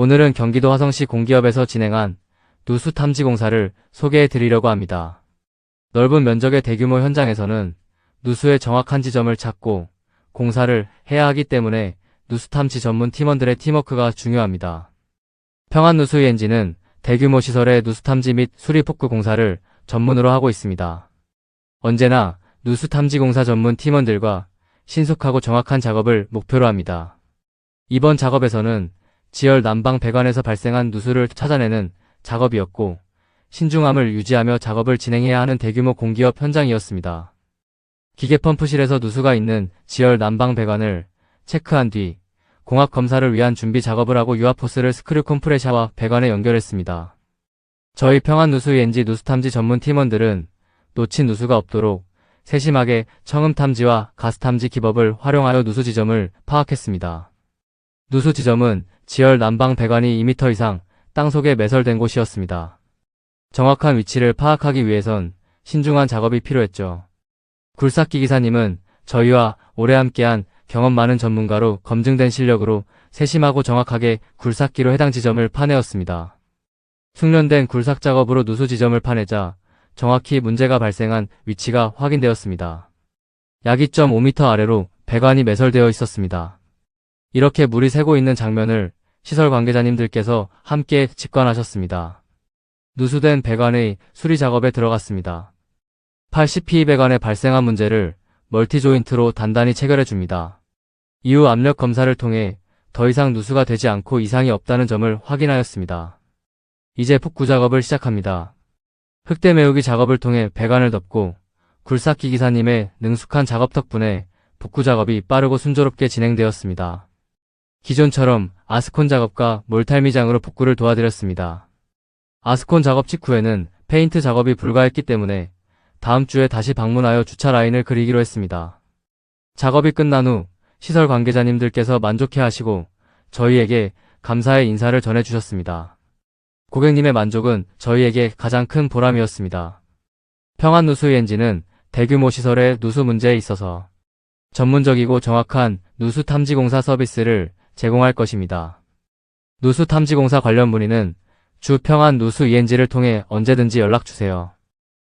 오늘은 경기도 화성시 공기업에서 진행한 누수 탐지 공사를 소개해 드리려고 합니다. 넓은 면적의 대규모 현장에서는 누수의 정확한 지점을 찾고 공사를 해야 하기 때문에 누수 탐지 전문 팀원들의 팀워크가 중요합니다. 평안 누수 엔진은 대규모 시설의 누수 탐지 및 수리 폭구 공사를 전문으로 하고 있습니다. 언제나 누수 탐지 공사 전문 팀원들과 신속하고 정확한 작업을 목표로 합니다. 이번 작업에서는 지열 난방 배관에서 발생한 누수를 찾아내는 작업이었고 신중함을 유지하며 작업을 진행해야 하는 대규모 공기업 현장이었습니다. 기계 펌프실에서 누수가 있는 지열 난방 배관을 체크한 뒤 공합 검사를 위한 준비 작업을 하고 유압호스를 스크류 컴프레셔와 배관에 연결했습니다. 저희 평안 누수 엔지 누수 탐지 전문 팀원들은 놓친 누수가 없도록 세심하게 청음 탐지와 가스 탐지 기법을 활용하여 누수 지점을 파악했습니다. 누수 지점은 지열 난방 배관이 2m 이상 땅속에 매설된 곳이었습니다. 정확한 위치를 파악하기 위해선 신중한 작업이 필요했죠. 굴삭기 기사님은 저희와 오래 함께한 경험 많은 전문가로 검증된 실력으로 세심하고 정확하게 굴삭기로 해당 지점을 파내었습니다. 숙련된 굴삭 작업으로 누수 지점을 파내자 정확히 문제가 발생한 위치가 확인되었습니다. 약 2.5m 아래로 배관이 매설되어 있었습니다. 이렇게 물이 새고 있는 장면을 시설 관계자님들께서 함께 직관하셨습니다. 누수된 배관의 수리 작업에 들어갔습니다. 80PE 배관에 발생한 문제를 멀티 조인트로 단단히 체결해 줍니다. 이후 압력 검사를 통해 더 이상 누수가 되지 않고 이상이 없다는 점을 확인하였습니다. 이제 복구 작업을 시작합니다. 흙대 메우기 작업을 통해 배관을 덮고 굴삭기 기사님의 능숙한 작업 덕분에 복구 작업이 빠르고 순조롭게 진행되었습니다. 기존처럼 아스콘 작업과 몰탈미장으로 복구를 도와드렸습니다. 아스콘 작업 직후에는 페인트 작업이 불가했기 때문에 다음 주에 다시 방문하여 주차 라인을 그리기로 했습니다. 작업이 끝난 후 시설 관계자님들께서 만족해 하시고 저희에게 감사의 인사를 전해 주셨습니다. 고객님의 만족은 저희에게 가장 큰 보람이었습니다. 평안 누수 엔진은 대규모 시설의 누수 문제에 있어서 전문적이고 정확한 누수 탐지 공사 서비스를 제공할 것입니다. 누수 탐지 공사 관련 문의는 주 평안 누수 ENG를 통해 언제든지 연락 주세요.